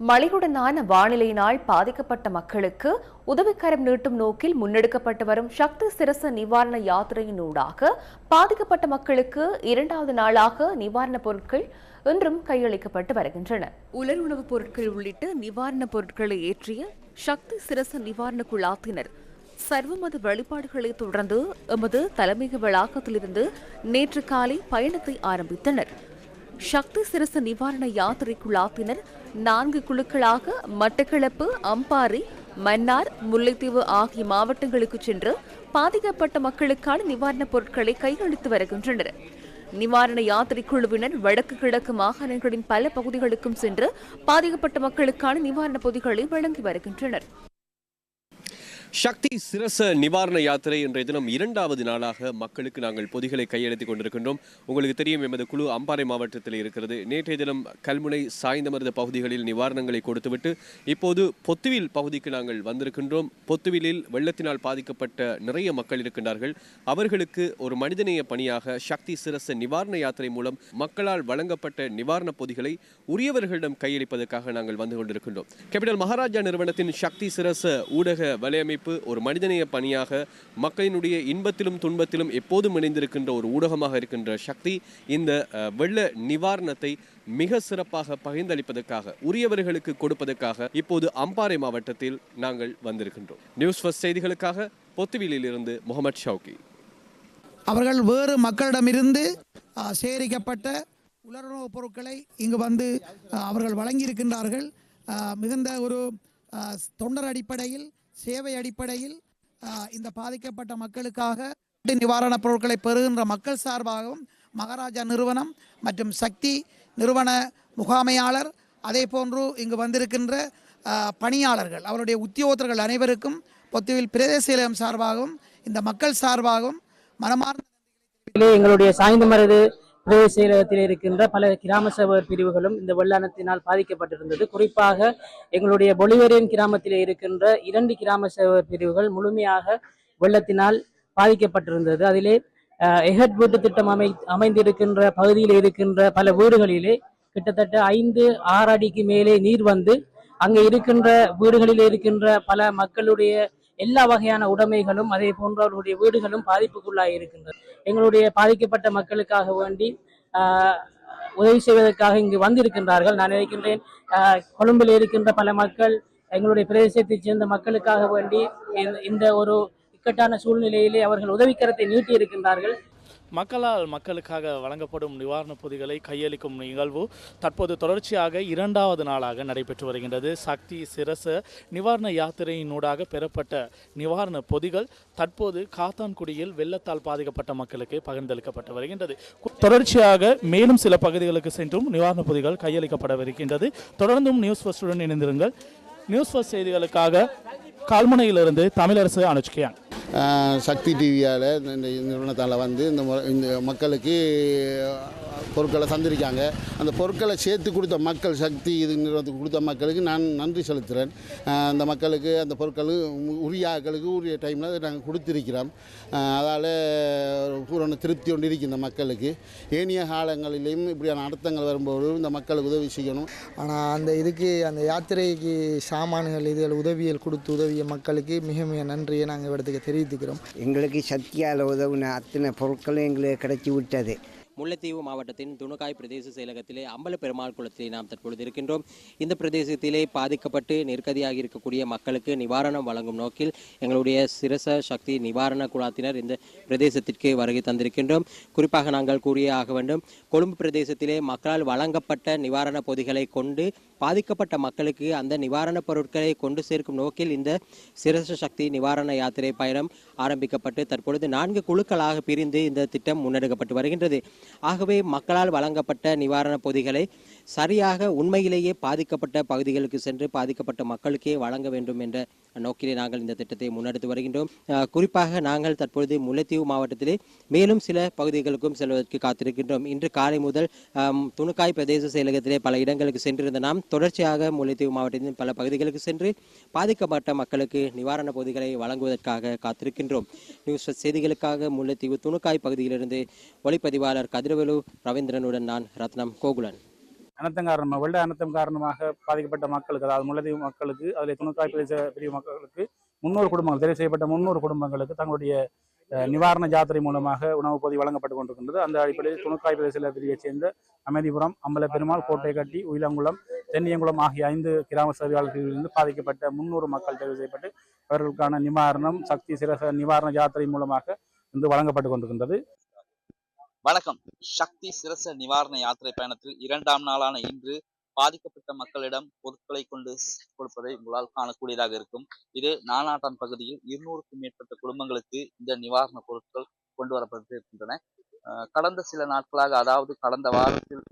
மழையுடனான வானிலையினால் பாதிக்கப்பட்ட மக்களுக்கு உதவிக்கரம் நீட்டும் நோக்கில் முன்னெடுக்கப்பட்டு வரும் சக்தி சிரச நிவாரண யாத்திரையினூடாக பாதிக்கப்பட்ட மக்களுக்கு இரண்டாவது நாளாக நிவாரணப் பொருட்கள் இன்றும் கையளிக்கப்பட்டு வருகின்றன. உலர் உணவுப் பொருட்கள் உள்ளிட்ட நிவாரணப் பொருட்களை ஏற்றிய சக்தி சிரச நிவாரண குழாத்தினர் சர்வமத வழிபாடுகளை தொடர்ந்து எமது தலைமை வளாகத்திலிருந்து நேற்று காலை பயணத்தை ஆரம்பித்தனர். சக்தி சிரச நிவாரண யாத்திரை குழாத்தினர் நான்கு குழுக்களாக மட்டக்களப்பு அம்பாறை மன்னார் முல்லைத்தீவு ஆகிய மாவட்டங்களுக்கு சென்று பாதிக்கப்பட்ட மக்களுக்கான நிவாரணப் பொருட்களை கையளித்து வருகின்றனர். நிவாரண யாத்திரை குழுவினர் வடக்கு கிழக்கு மாகாணங்களின் பல பகுதிகளுக்கும் சென்று பாதிக்கப்பட்ட மக்களுக்கான நிவாரணப் பொதிகளை வழங்கி வருகின்றனர். சக்தி சிரச நிவாரண யாத்திரை இன்றைய தினம் இரண்டாவது நாளாக மக்களுக்கு நாங்கள் பொதிகளை கையெழுத்திக் கொண்டிருக்கின்றோம். உங்களுக்கு தெரியும் எமது குழு அம்பாறை மாவட்டத்தில் இருக்கிறது. நேற்றைய தினம் கல்முனை சாய்ந்தமருத பகுதிகளில் நிவாரணங்களை கொடுத்துவிட்டு இப்போது பொத்துவில் பகுதிக்கு நாங்கள் வந்திருக்கின்றோம். பொத்துவிலில் வெள்ளத்தினால் பாதிக்கப்பட்ட நிறைய மக்கள் இருக்கின்றார்கள். அவர்களுக்கு ஒரு மனிதநேய பணியாக சக்தி சிரச நிவாரண யாத்திரை மூலம் மக்களால் வழங்கப்பட்ட நிவாரணப் பொதிகளை உரியவர்களிடம் கையளிப்பதற்காக நாங்கள் வந்து கொண்டிருக்கின்றோம். கேபிட்டல் மகாராஜா நிறுவனத்தின் சக்தி சிரச ஊடக வலையமைப்பு ஒரு மனிதநேய பணியாக மக்களினுடைய இன்பத்திலும் துன்பத்திலும் எப்போதும் இணைந்திருக்கின்ற ஒரு ஊடகமாக இருக்கின்ற சக்தி இந்த வெள்ள நிவாரணத்தை மிக சிறப்பாக பகிர்ந்தளிப்பதற்காக உரியவர்களுக்கு கொடுப்பதற்காக இப்போது அம்பாறை மாவட்டத்தில் நாங்கள் வந்திருக்கின்றோம். நியூஸ் ஃபர்ஸ்ட் செய்திகளுக்காக பொத்துவிலிருந்து முகமது ஷவுகி அவர்கள் வேறு மக்களிடமிருந்து சேகரிக்கப்பட்ட உலருணவுப் பொருட்களை இங்கு வந்து அவர்கள் வழங்கியிருக்கின்றார்கள். மிகுந்த ஒரு தொண்டர் அடிப்படையில் சேவை அடிப்படையில் இந்த பாதிக்கப்பட்ட மக்களுக்காக நிவாரணப் பொருட்களை பெறுகின்ற மக்கள் சார்பாகவும் மகாராஜா நிறுவனம் மற்றும் சக்தி நிறுவன முகாமையாளர் அதே போன்று இங்கு வந்திருக்கின்ற பணியாளர்கள் அவருடைய உத்தியோகத்தர்கள் அனைவருக்கும் பொத்துவில் பிரதேச செயலகம் சார்பாகவும் இந்த மக்கள் சார்பாகவும் மனமார்ந்த எங்களுடைய சாய்ந்த சாய்ந்தமருது உதவி செயலகத்தில் இருக்கின்ற பல கிராம சபை பிரிவுகளும் இந்த வெள்ளானத்தினால் பாதிக்கப்பட்டிருந்தது. குறிப்பாக எங்களுடைய பொலிவரியன் கிராமத்தில் இருக்கின்ற இரண்டு கிராம சேவகர் பிரிவுகள் முழுமையாக வெள்ளத்தினால் பாதிக்கப்பட்டிருந்தது. அதிலே எஹட் வீட்டு திட்டம் அமை அமைந்திருக்கின்ற பகுதியில் இருக்கின்ற பல வீடுகளிலே கிட்டத்தட்ட ஐந்து ஆறு அடிக்கு மேலே நீர் வந்து அங்கே இருக்கின்ற வீடுகளில் இருக்கின்ற பல மக்களுடைய எல்லா வகையான உடைமைகளும் அதே போன்ற அவர்களுடைய வீடுகளும் பாதிப்புக்குள்ளாக இருக்கின்றது எங்களுடைய பாதிக்கப்பட்ட மக்களுக்காக வேண்டி ஆஹ், உதவி செய்வதற்காக இங்கு வந்திருக்கின்றார்கள். நான் நினைக்கின்றேன் ஆஹ், கொழும்பில் இருக்கின்ற பல மக்கள் எங்களுடைய பிரதேசத்தைச் சேர்ந்த மக்களுக்காக வேண்டி இந்த- இந்த ஒரு இக்கட்டான சூழ்நிலையிலே அவர்கள் உதவிக்கரத்தை நீட்டி இருக்கின்றார்கள் மக்களால் மக்களுக்காக வழங்கப்படும் நிவாரணப் பொதிகளை கையளிக்கும் நிகழ்வு தற்போது தொடர்ச்சியாக இரண்டாவது நாளாக நடைபெற்று வருகின்றது. சக்தி சிரச நிவாரண யாத்திரையினூடாக பெறப்பட்ட நிவாரண பொதிகள் தற்போது காத்தான்குடியில் வெள்ளத்தால் பாதிக்கப்பட்ட மக்களுக்கு பகிர்ந்தளிக்கப்பட்டு வருகின்றது. தொடர்ச்சியாக மேலும் சில பகுதிகளுக்கு சென்றும் நிவாரணப் பொதிகள் கையளிக்கப்படவிருக்கின்றது. தொடர்ந்தும் நியூஸ் ஃபர்ஸ்டுடன் இணைந்திருங்கள். நியூஸ் ஃபர்ஸ்ட் செய்திகளுக்காக கால்முனையிலிருந்து தமிழரசு அனுஷ்கியான் சக்தி டிவியால் இந்த நிறுவனத்தால் வந்து இந்த இந்த மக்களுக்கு பொருட்களை தந்திருக்காங்க. அந்த பொருட்களை சேர்த்து கொடுத்த மக்கள் சக்தி இது நிறுவனத்துக்கு கொடுத்த மக்களுக்கு நான் நன்றி செலுத்துகிறேன் அந்த மக்களுக்கு அந்த பொருட்கள் உரிய ஆக்களுக்கு உரிய டைமில் அதை நாங்கள் கொடுத்திருக்கிறோம். அதால் பூரண திருப்தி ஒன்று இருக்கு இந்த மக்களுக்கு. ஏனைய காலங்களிலையும் இப்படியான அர்த்தங்கள் வரும்போது இந்த மக்களுக்கு உதவி செய்யணும். ஆனால் அந்த இதுக்கு அந்த யாத்திரைக்கு சாமான்கள் இதுகள் உதவியல் கொடுத்து உதவிய மக்களுக்கு மிக மிக நன்றியை நாங்கள் இடத்துக்கு தெரிவித்துக்கிறோம். எங்களுக்கு சக்தியால் உதவுன அத்தனை பொருட்களும் எங்களுக்கு கிடைச்சி விட்டது. முல்லைத்தீவு மாவட்டத்தின் துணுக்காய் பிரதேச செயலகத்திலே அம்பல பெருமாள் குளத்திலே நாம் தற்பொழுது இருக்கின்றோம். இந்த பிரதேசத்திலே பாதிக்கப்பட்டு நெருக்கடியாக இருக்கக்கூடிய மக்களுக்கு நிவாரணம் வழங்கும் நோக்கில் எங்களுடைய சிரச சக்தி நிவாரண குழாத்தினர் இந்த பிரதேசத்திற்கு வருகை தந்திருக்கின்றோம். குறிப்பாக நாங்கள் கூறியே ஆக வேண்டும். கொழும்பு பிரதேசத்திலே மக்களால் வழங்கப்பட்ட நிவாரண பொதிகளை கொண்டு பாதிக்கப்பட்ட மக்களுக்கு அந்த நிவாரணப் பொருட்களை கொண்டு சேர்க்கும் நோக்கில் இந்த சிரச சக்தி நிவாரண யாத்திரை பயணம் ஆரம்பிக்கப்பட்டு தற்பொழுது நான்கு குழுக்களாக பிரிந்து இந்த திட்டம் முன்னெடுக்கப்பட்டு வருகின்றது. ஆகவே மக்களால் வழங்கப்பட்ட நிவாரணப் பொதிகளை சரியாக உண்மையிலேயே பாதிக்கப்பட்ட பகுதிகளுக்கு சென்று பாதிக்கப்பட்ட மக்களுக்கே வழங்க வேண்டும் என்ற நோக்கிலே நாங்கள் இந்த திட்டத்தை முன்னெடுத்து வருகின்றோம். குறிப்பாக நாங்கள் தற்பொழுது முல்லைத்தீவு மாவட்டத்திலே மேலும் சில பகுதிகளுக்கும் செல்வதற்கு காத்திருக்கின்றோம். இன்று காலை முதல் துணுக்காய் பிரதேச செயலகத்திலே பல இடங்களுக்கு சென்றிருந்த நாம் தொடர்ச்சியாக முல்லைத்தீவு மாவட்டத்தின் பல பகுதிகளுக்கு சென்று பாதிக்கப்பட்ட மக்களுக்கு நிவாரண பொதிகளை வழங்குவதற்காக காத்திருக்கின்றோம். நியூஸ் செய்திகளுக்காக முல்லைத்தீவு துணுக்காய் பகுதியிலிருந்து ஒளிப்பதிவாளர் கதிரவேலு ரவீந்திரனுடன் நான் ரத்னம் கோகுலன். அனர்த்தம் காரணமாக வெள்ள அனர்த்தம் காரணமாக பாதிக்கப்பட்ட மக்களுக்கு அதாவது முல்லதீவு மக்களுக்கு அதில் துணுக்காய் பிரதேச பிரிவு மக்களுக்கு முன்னூறு குடும்பங்கள் தெரிவு செய்யப்பட்ட முன்னூறு குடும்பங்களுக்கு தங்களுடைய நிவாரண ஜாத்திரை மூலமாக உணவுப் பகுதி வழங்கப்பட்டு கொண்டிருக்கின்றது. அந்த அடிப்படையில் துணுக்காய் பிரதேச பிரிவைச் சேர்ந்த அமைதிபுரம் அம்பலப்பெருமாள் கோட்டைக்கட்டி உயிலங்குளம் தென்னியங்குளம் ஆகிய ஐந்து கிராம சேவையாளர்களிலிருந்து பாதிக்கப்பட்ட முன்னூறு மக்கள் தெரிவு செய்யப்பட்டு அவர்களுக்கான நிவாரணம் சக்தி சிரச நிவாரண ஜாத்திரை மூலமாக இன்று வழங்கப்பட்டு கொண்டிருக்கின்றது. வணக்கம். சக்தி சிரச நிவாரண யாத்திரை பயணத்தில் இரண்டாம் நாளான இன்று பாதிக்கப்பட்ட மக்களிடம் பொருட்களை கொண்டு கொடுப்பதை உங்களால் காணக்கூடியதாக இருக்கும். இது நானாட்டான் பகுதியில் இருநூறுக்கும் மேற்பட்ட குடும்பங்களுக்கு இந்த நிவாரண பொருட்கள் கொண்டு வரப்பட்டு இருக்கின்றன அஹ் கடந்த சில நாட்களாக அதாவது கடந்த வாரத்தில்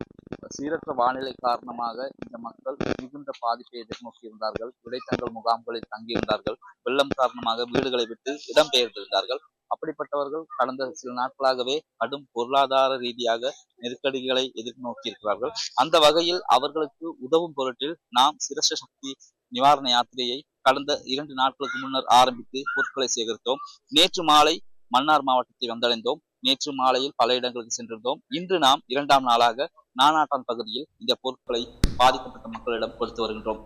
சீரற்ற வானிலை காரணமாக இந்த மக்கள் மிகுந்த பாதிப்பை எதிர்நோக்கியிருந்தார்கள் விடைத்தங்கள் முகாம்களில் தங்கியிருந்தார்கள். வெள்ளம் காரணமாக வீடுகளை விட்டு இடம்பெயர்ந்திருந்தார்கள். அப்படிப்பட்டவர்கள் கடந்த சில நாட்களாகவே கடும் பொருளாதார ரீதியாக நெருக்கடிகளை எதிர்நோக்கியிருக்கிறார்கள். அந்த வகையில் அவர்களுக்கு உதவும் பொருட்டில் நாம் சிரச சக்தி நிவாரண யாத்திரையை கடந்த இரண்டு நாட்களுக்கு முன்னர் ஆரம்பித்து பொருட்களை சேகரித்தோம். நேற்று மாலை மன்னார் மாவட்டத்தை வந்தடைந்தோம். நேற்று மாலையில் பல இடங்களுக்கு சென்றிருந்தோம். இன்று நாம் இரண்டாம் நாளாக நானாட்டான் பகுதியில் இந்த பொருட்களை பாதிக்கப்பட்ட மக்களிடம் கொடுத்து வருகின்றோம்.